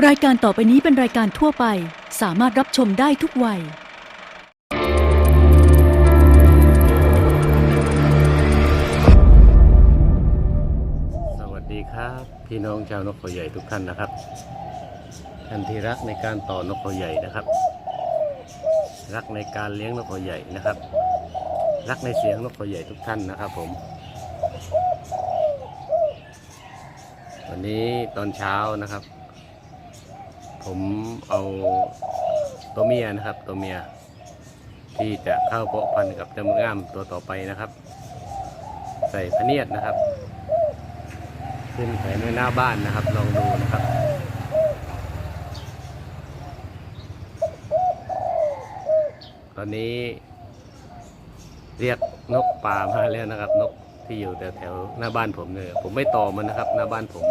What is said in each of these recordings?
รายการต่อไปนี้เป็นรายการทั่วไป สามารถรับชมได้ทุกวัย สวัสดีครับพี่น้องชาวนกเขาใหญ่ทุกท่านนะครับ ท่านที่รักในการต่อนกเขาใหญ่นะครับ รักในการเลี้ยงนกเขาใหญ่นะครับ รักในเสียงนกเขาใหญ่ทุกท่านนะครับ ผม วันนี้ตอนเช้านะครับ ผมเอาตัวเมียนะครับ ตัวเมีย ที่จะเข้าเพาะพันธุ์กับจมูกง่ามตัวต่อไปนะครับ ใส่พเนียดนะครับ ขึ้นไปในหน้าบ้านนะครับ ลองดูนะครับตอนนี้ เรียกนกป่ามาแล้วนะครับ นกที่อยู่แถวแถวหน้าบ้านผมเนี่ยผมไม่ต่อมันนะครับ หน้าบ้านผม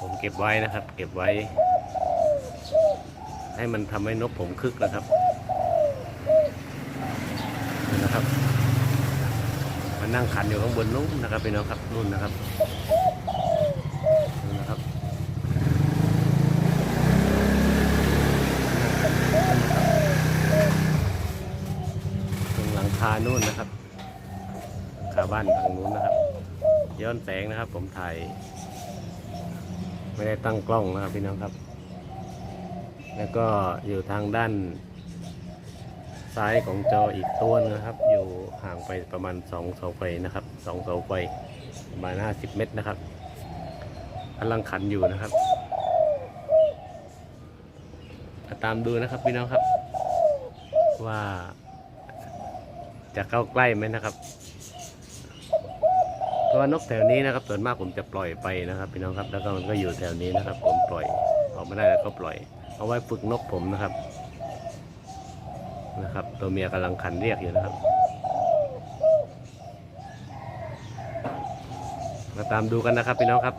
ผมเก็บไว้นะครับ เก็บไว้ ให้มันทำให้นกผมคึกนะครับนะครับ มันนั่งขันอยู่ข้างบนนู้นนะครับพี่น้องครับนู่นนะครับนู่นนะครับตรงหลังคานู่นนะครับคาบ้านทางนู้นนะครับ ย้อนแสงนะครับ ผมถ่ายไม่ได้ตั้งกล้องนะครับพี่น้องครับ แล้วก็อยู่ทางด้านซ้ายของจออีกตัวนะครับ อยู่ห่างไปประมาณ2เสาไฟนะครับ2เสาไฟประมาณ50 เมตรนะครับกำลังขันอยู่นะครับาตามดูนะครับพี่น้องครับ ว่าจะเข้าใกล้ไหมนะครับเพราะว่านกแถวนี้นะครับส่วนมากผมจะปล่อยไปนะครับ พี่น้องครับ แล้วก็มันก็อยู่แถวนี้นะครับ ผมปล่อยออกไม่ได้แล้วก็ปล่อย เอาไว้ฝึกนกผมนะครับ นะครับ ตัวเมียกำลังขันเรียกอยู่นะครับ มาตามดูกันนะครับพี่น้องครับ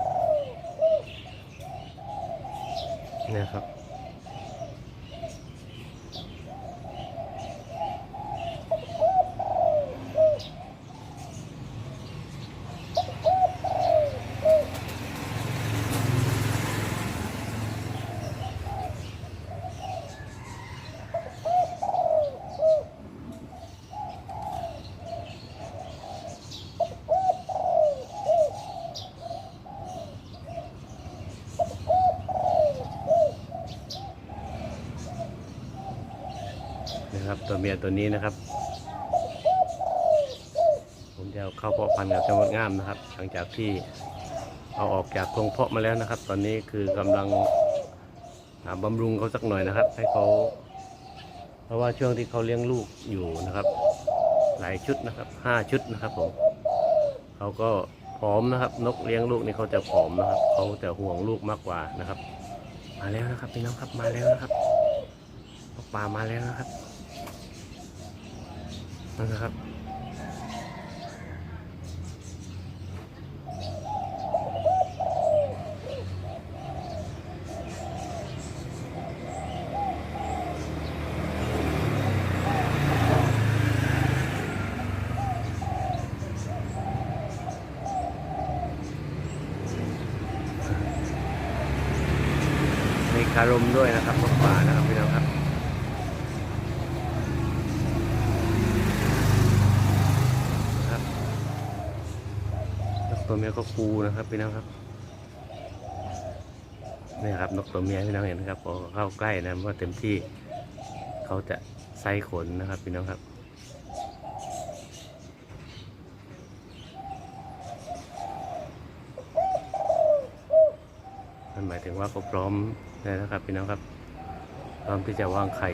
เนี่ยครับ นะครับ ตัวเมียตัวนี้นะครับ ผมจะเข้าเพาะพันธุ์กับจังหวัดงามนะครับ หลังจากที่เอาออกจากกรงเพาะมาแล้วนะครับ ตอนนี้คือกำลังหาบำรุงเขาสักหน่อยนะครับ ให้เขาเพราะว่าช่วงที่เขาเลี้ยงลูกอยู่นะครับ หลายชุดนะครับห้าชุดนะครับผมเขาก็ผอมนะครับ นกเลี้ยงลูกนี่เขาจะผอมนะครับเขาจะห่วงลูกมากกว่านะครับ มาแล้วนะครับพี่น้องครับมาแล้วนะครับ ป่ามาแล้วนะครับนั่นนะครับมีคารมด้วยนะครับนกป่านะครับนก ตัวเมียก็คูนะครับพี่น้องครับนี่ครับนกตัวเมียพี่น้องเห็นนะครับพอเข้าใกล้นะว่าเต็มที่เขาจะไซขนนะครับพี่น้องครับนั่นหมายถึงว่าเขาพร้อมนะครับพี่น้องครับ พร้อมที่จะวางไข่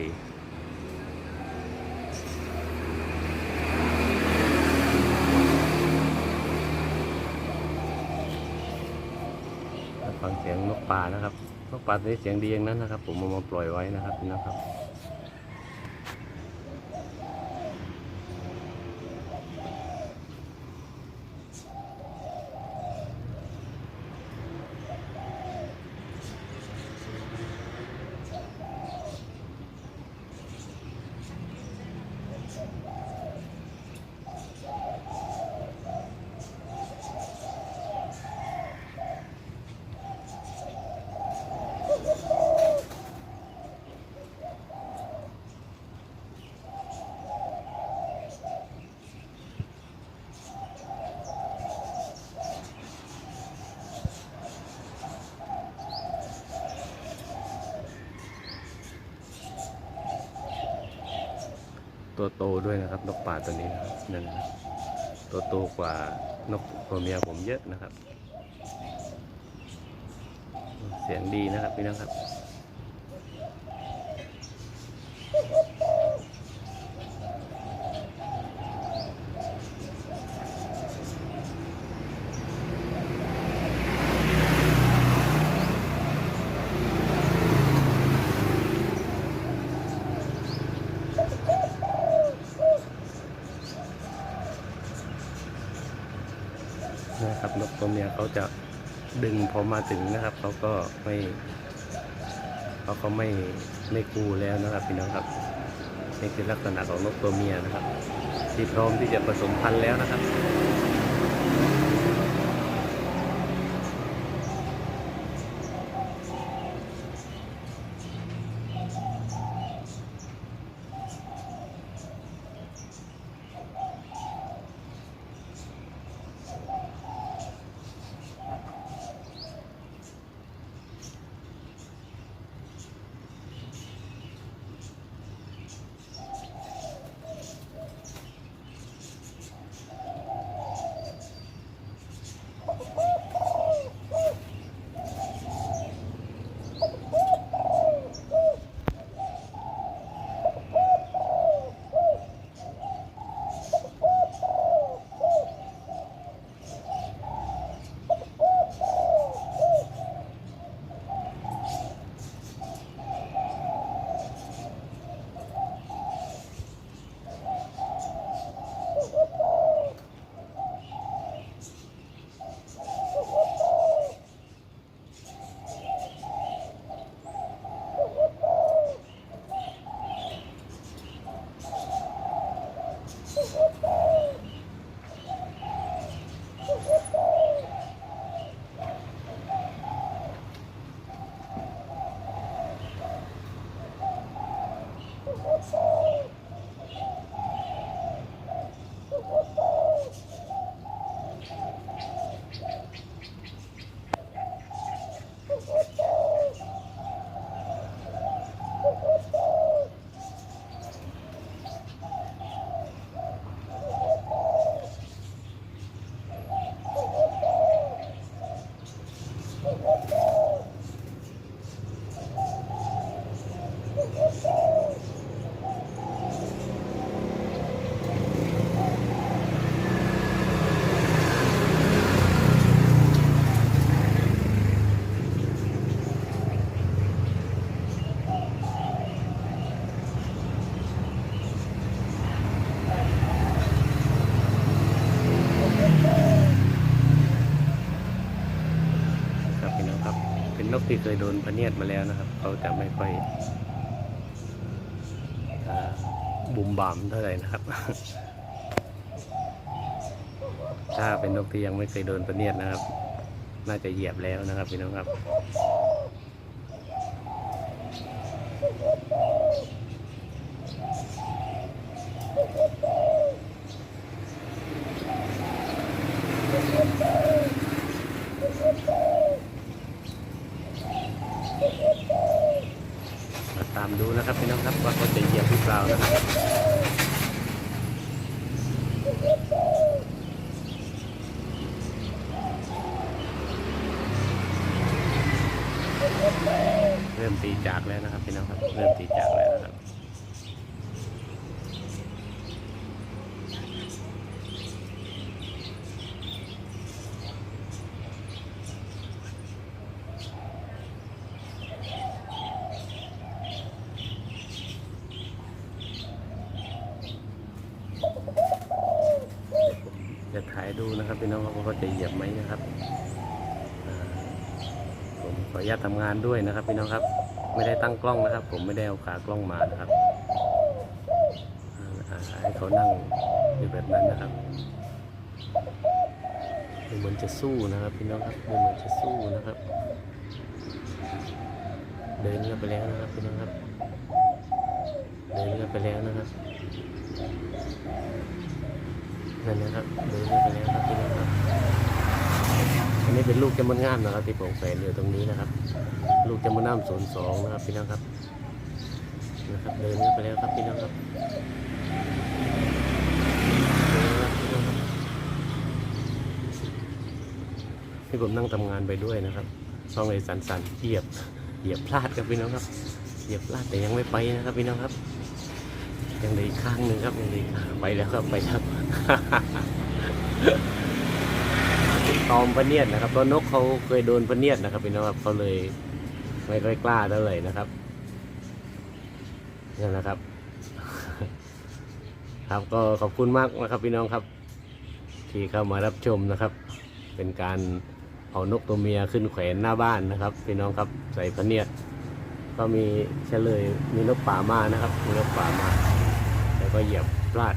ฟังเสียงนกป่านะครับนกป่าตัวนี้เสียงดีอย่างนั้นนะครับ ผมเอามาปล่อยไว้นะครับนะครับ ตัวโตด้วยนะครับ นกป่าตัวนี้นะครับนั่นตัวโตกว่านกตัวเมียผมเยอะนะครับ เสียงดีนะครับพี่น้องครับนกตัว เมียเขาจะดึงพอมาถึงนะครับเขาก็ไม่เขาก็ไม่ไม่กูแล้วนะครับพี่น้องครับนี่คือลักษณะของนกตัวเมียนะครับ ที่พร้อมที่จะผสมพันธุ์แล้วนะครับ ที่เคยโดนพเนียดมาแล้วนะครับ เขาจะไม่ค่อยอบุมบามเท่าไหร่นะครับ ถ้าเป็นนกที่ยังไม่เคยโดนพเนียดนะครับ น่าจะเหยียบแล้วนะครับพี่น้องครับ มาตาม ดูนะครับพี่น้องครับว่าเขาจะเหยียบหรือเปล่านะครับเริ่มตีจากแล้วนะครับพี่น้องครับ เริ่มตีจากแล้วนะครับ จะถ่ายดูนะครับพี่น้องว่าเขาจะเหยียบไหมนะครับผมขออนุญาตทำงานด้วยนะครับพี่น้องครับ ไม่ได้ตั้งกล้องนะครับ ผมไม่ได้เอาขากล้องมานะครับให้เขานั่งอยู่แบบนั้นนะครับดูเหมือนจะสู้นะครับพี่น้องครับดูเหมือนจะสู้นะครับ เดินเข้าไปแล้วนะครับพี่น้องครับ เดินเข้าไปแล้วนะครับ ไปแล้วครับดินไปแล้วครับพี่น้องครับอันนี้เป็นลูกจำมันงามนะครับ ที่ผมแฝงอยู่ตรงนี้นะครับ ลูกจำมันงามศูนย์สองนะครับพี่น้องครับนะครับ เดินนี่ไปแล้วครับพี่น้องครับที่ผมนั่งทำงานไปด้วยนะครับซองเลยสันสันเหยียบ เหยียบพลาดครับพี่น้องครับ เหยียบพลาดแต่ยังไม่ไปนะครับพี่น้องครับ ยังเหลืออีกข้างหนึ่งครับยังเหลืออีกข้างไปแล้วครับไปแล้ว ตอมพะเนียดนะครับเพราะนกเขาเคยโดนพะเนียดนะครับพี่น้องครับเขาเลยไม่ค่อยกล้าเท่าไหร่นะครับนี่นะครับ ครับก็ขอบคุณมากนะครับพี่น้องครับ ที่เข้ามารับชมนะครับ เป็นการเอานกตัวเมียขึ้นแขวนหน้าบ้านนะครับ พี่น้องครับใส่พะเนียดก็มีเฉลยมีนกป่ามานะครับมีนกป่ามา แล้วก็เหยียบพลาด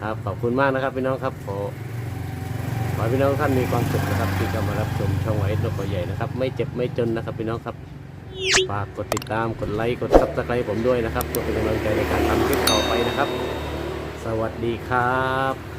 ครับขอบคุณมากนะครับพี่น้องครับขอขอพี่น้องท่านมีความสุขนะครับที่จะมารับชมช่องไว้นกใหญ่นะครับ ไม่เจ็บไม่จนนะครับพี่น้องครับฝากกดติดตามกดไลค์กดซับสไครต์ผมด้วยนะครับเพื่อเป็นกำลังใจในการทำคลิปต่อไปนะครับ สวัสดีครับ